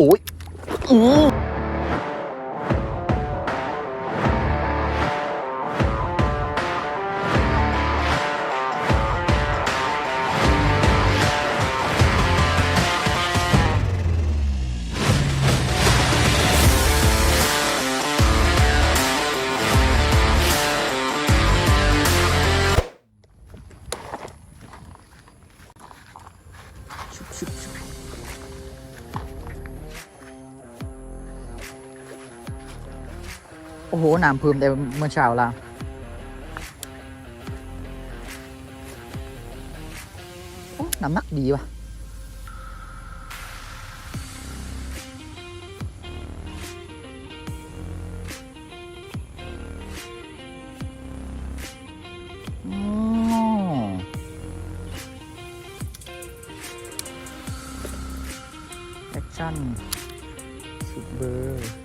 โอ้ยอือ โอ้โหน้ำพึ่มแต่เมื่อเช้าละโอ้น้ำหนักดีว่ะอ๋อแอคชั่นสุดเบอร์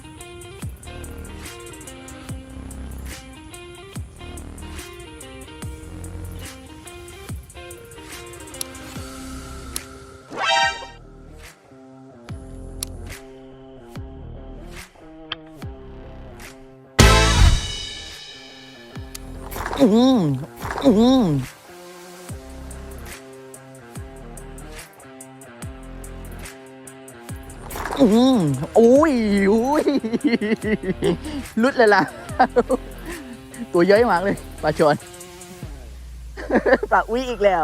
อืมอืมโอ้ยโอ้ยลุดเลยล่ะ ตัวเยอะมากเลยปลาชนปลาอุ้ยอีกแล้ว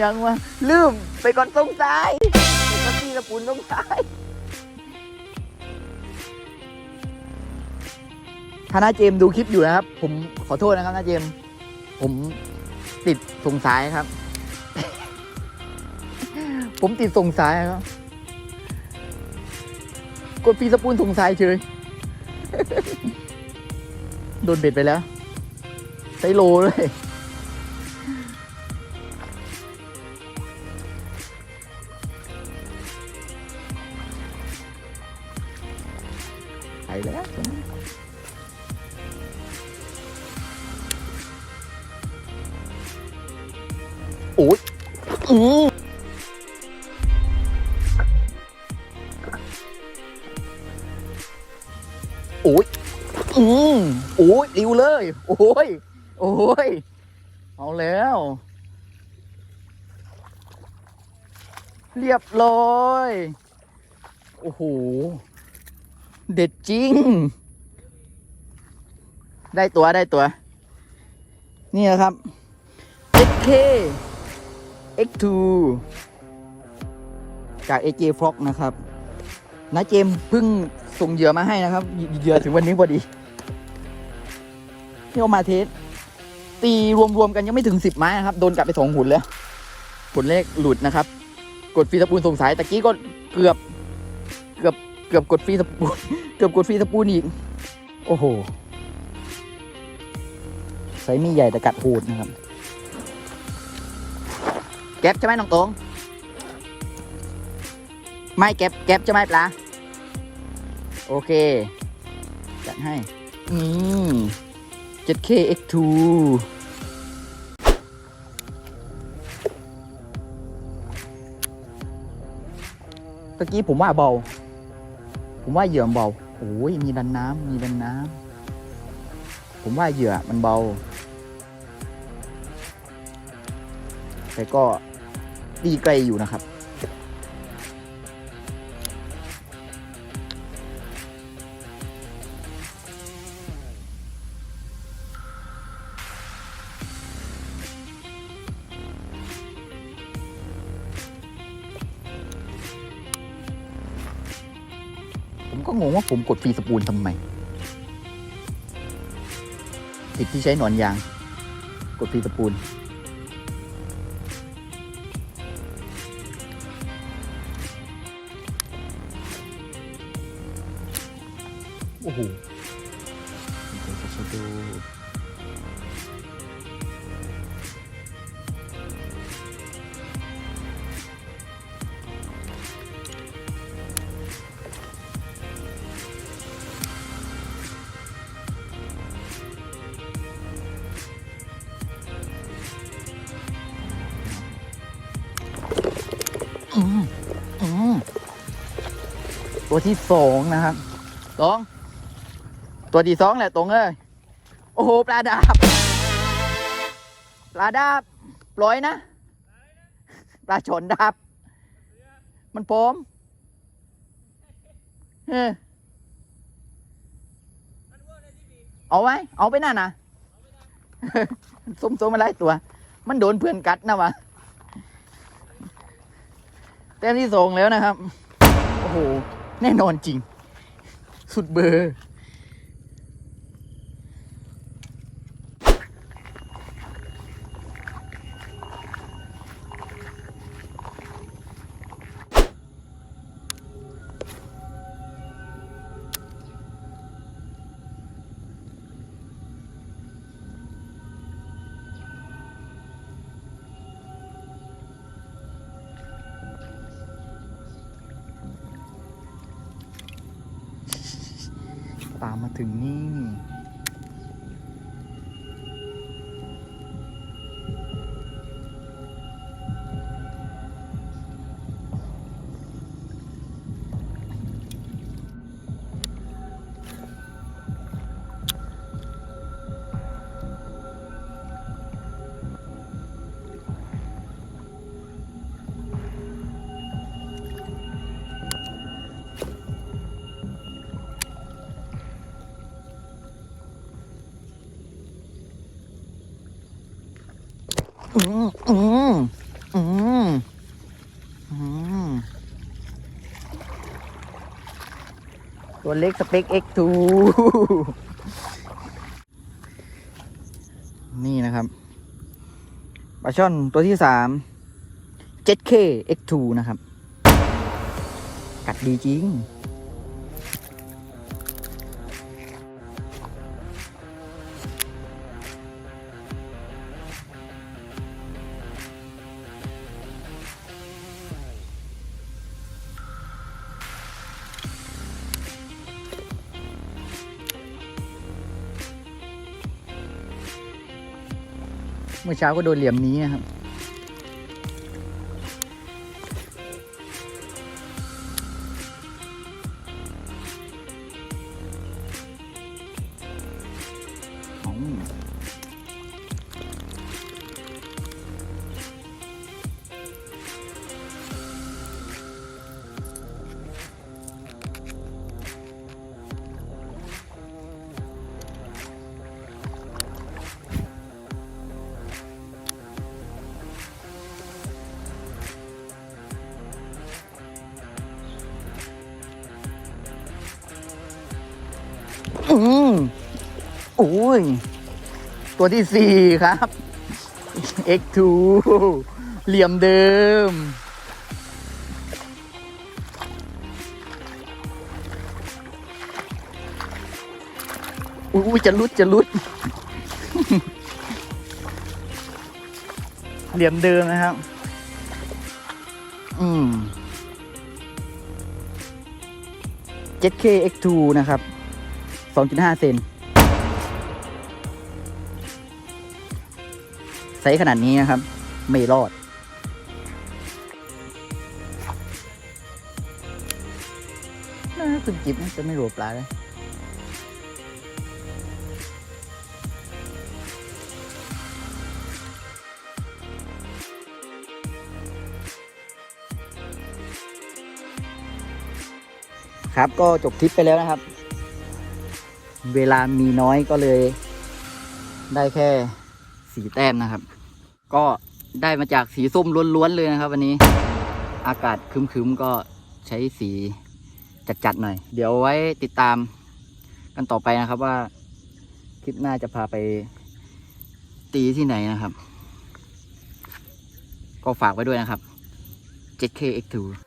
ยังวะลืมไปก่อนตรงซ้ายไปก่อนที่ละปุนตรงซ้ายถ้าน้าเจมดูคลิปอยู่นะครับ ผมขอโทษนะครับน้าเจม ผมติดส่งสายครับ ผมติดส่งสายครับ กดฟีสปูนส่งสายเฉย โดนเบ็ดไปแล้วไซโลเลยไปแล้ว ริวเลย โอ้ย โอ้ย เอาแล้ว เรียบร้อย โอ้โห เด็ดจริง ได้ตัวได้ตัว นี่นะครับ XK X2 จาก AJ f r o g นะครับนะเจมเพิ่งส่งเหยื่อมาให้นะครับ เหยื่อถึงวันนี้พอดี นี่เอามาเทสตีรวมๆกันยังไม่ถึงสิบไม้นะครับโดนกลับไปสองหุ่นแล้วผลเลขหลุดนะครับ กดฟรีสปูนสงสายตะกี้ก็เกือบเกือบเกือบกดฟรีสปูนเกือบกดฟรีสปูนอีก โอ้โหไซส์มีใหญ่แต่กัดโหดนะครับ แก๊ปใช่ไหมน้องตงไม่แก๊ปแก๊ปใช่ไหมปลาโอเค จัดให้ นี่ 7K X2 ตะกี้ผมว่าเบา ผมว่าเหยื่อมเบา โอ้ย มีดันน้ำ มีดันน้ำ ผมว่าเหยื่อมันเบา แต่ก็ตีไกลอยู่นะครับ งงว่าผมกดฟรีสปูลทำไมติดที่ใช้หนอนยาง กดฟรีสปูลโอ้โหเดี๋ยวจะดู ตัวที่สองนะครับตองตัวที่สองแหละตรงเอ้ยโอ้โหปลาดาบปลาดาบปล่อยนะปลาชนดาบ มันพร้อมเออเอาไว้ เอาไปนั่นนะส้มๆมาไล่ตัว มันโดนเพื่อนกัดนะวะแต้มที่สองแล้วนะครับ โอ้โห แน่นอนจริง สุดเบอร์ ตามมาถึงนี่ อืมอืมอืมอืมตัวเล็กสเปค X2 นี่นะครับปลาช่อนตัวที่สาม 7K X2 นะครับ กัดดีจริง เมื่อเช้าก็โดนเหลี่ยมนี้นะครับอ๋ ออืมโอ้ย ตัวที่สี่ครับ X2 เหลี่ยมเดิม อุ้ยจะลุดจะลุด เหลี่ยมเดิมนะครับ อืม 7K X2 นะครับ 2.5 เซนไซส์ขนาดนี้นะครับ ไม่รอด น่าสุดจิบนะจะไม่รัวปลาเลยครับ ก็จบทริปไปแล้วนะครับ เวลามีน้อยก็เลย ได้แค่สีแต้มนะครับ ก็ได้มาจากสีส้มล้วนๆเลยนะครับ วันนี้อากาศคึมๆก็ใช้สีจัดๆหน่อย เดี๋ยวไว้ติดตามกันต่อไปนะครับว่าคลิปหน้าจะพาไปตีที่ไหนนะครับ ก็ฝากไว้ด้วยนะครับ 7K X2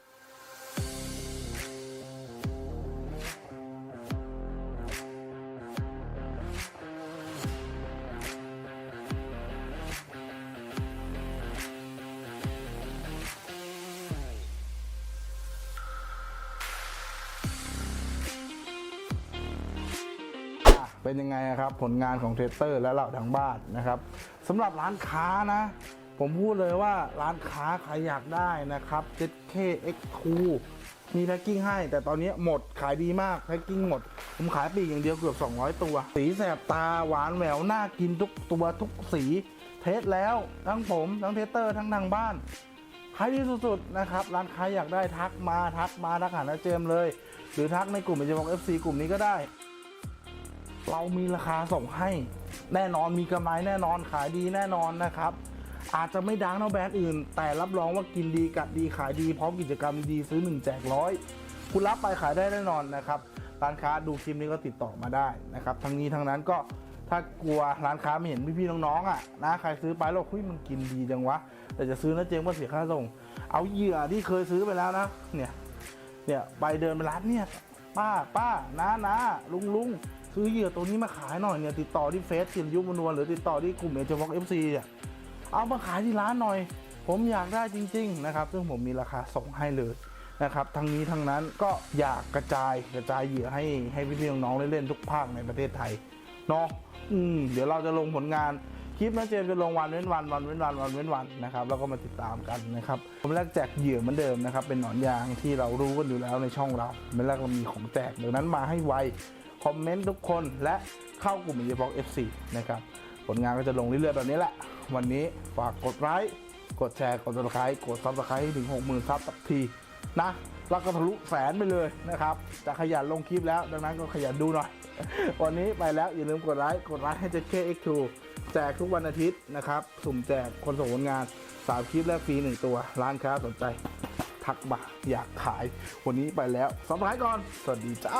เป็นยังไงครับผลงานของเทสเตอร์และเราทางบ้านนะครับสำหรับร้านค้านะ ผมพูดเลยว่าร้านค้าใครอยากได้นะครับ 7K X2 มีแพ็กกิ้งให้ แต่ตอนนี้หมดขายดีมากแพ็กกิ้งหมด ผมขายปีกอย่างเดียวเกือบ 200 ตัว สีแสบตาหวานแหววน่ากินทุกตัวทุกสีเทสแล้วทั้งผมทั้งเทสเตอร์ทั้งทางบ้านขายดีสุดๆนะครับร้านค้าอยากได้ทักมาทักมาทักหาน้าเจมเลย หรือทักในกลุ่มเอเจบอกเอฟซีกลุ่มนี้ก็ได้ เรามีราคาส่งให้แน่นอนมีกำไรแน่นอนขายดีแน่นอนนะครับ อาจจะไม่ดังเท่าแบรนด์อื่น แต่รับรองว่ากินดีกัดดีขายดีพร้อมกิจกรรมดีซื้อหนึ่งแจกร้อยคุณรับไปขายได้แน่นอนนะครับร้านค้าดูคลิปนี้ก็ติดต่อมาได้นะครับทั้งนี้ทั้งนั้นก็ถ้ากลัวร้านค้าไม่เห็นพี่ๆน้องๆอะนะใครซื้อไปแล้วเฮ้ยมันกินดีจังวะ แต่จะซื้อนะเจมส์ก็เสียค่าส่ง เอาเหยื่อที่เคยซื้อไปแล้วนะ เนี่ยเนี่ยไปเดินไปร้านเนี่ย ป้าป้าน้าน้าลุงลุง ซื้อเหยื่อตัวนี้มาขายหน่อยเนี่ยติดต่อที่เฟซจินยุมนวลหรือติดต่อที่กลุ่มเอเจวอกเอฟซีเนี่ยเอามาขายที่ร้านหน่อย ผมอยากได้จริง ๆ นะครับ ซึ่งผมมีราคาส่งให้เลยนะครับทั้งนี้ทั้งนั้นก็อยากกระจายกระจายเหยื่อให้ให้พี่ๆน้องๆได้เล่นทุกภาคในประเทศไทยเนาะอืมเดี๋ยวเราจะลงผลงานคลิปนะเจมส์จะลงวันเว้นวันวันเว้นวันวันเว้นวันนะครับแล้วก็มาติดตามกันนะครับผมแรกแจกเหยื่อเหมือนเดิมนะครับเป็นหนอนยางที่เรารู้กันอยู่แล้วในช่องเราเป็นแรกเรามีของแจกดังนั้นมาให้ไว คอมเมนต์ทุกคนและเข้ากลุ่มอเจบอก FC นะครับผลงานก็จะลงเรื่อยๆแบบนี้แหละ วันนี้ฝากกดไลค์กดแชร์ กด subscribe กด subscribe ให้ถึง60,000ซับสักทีนะแล้วก็ทะลุแสนไปเลยนะครับจะขยันลงคลิปแล้ว ดังนั้นก็ขยันดูหน่อย วันนี้ไปแล้วอย่าลืมกดไลค์กดไลค์ให้เจ๊เค X2 แจกทุกวันอาทิตย์นะครับ สุ่มแจกคนส่งผลงาน3คลิปแรกฟรี1ตัว ร้านค้าสนใจ ทักมาอยากขาย วันนี้ไปแล้วสบายก่อน สวัสดีจ้า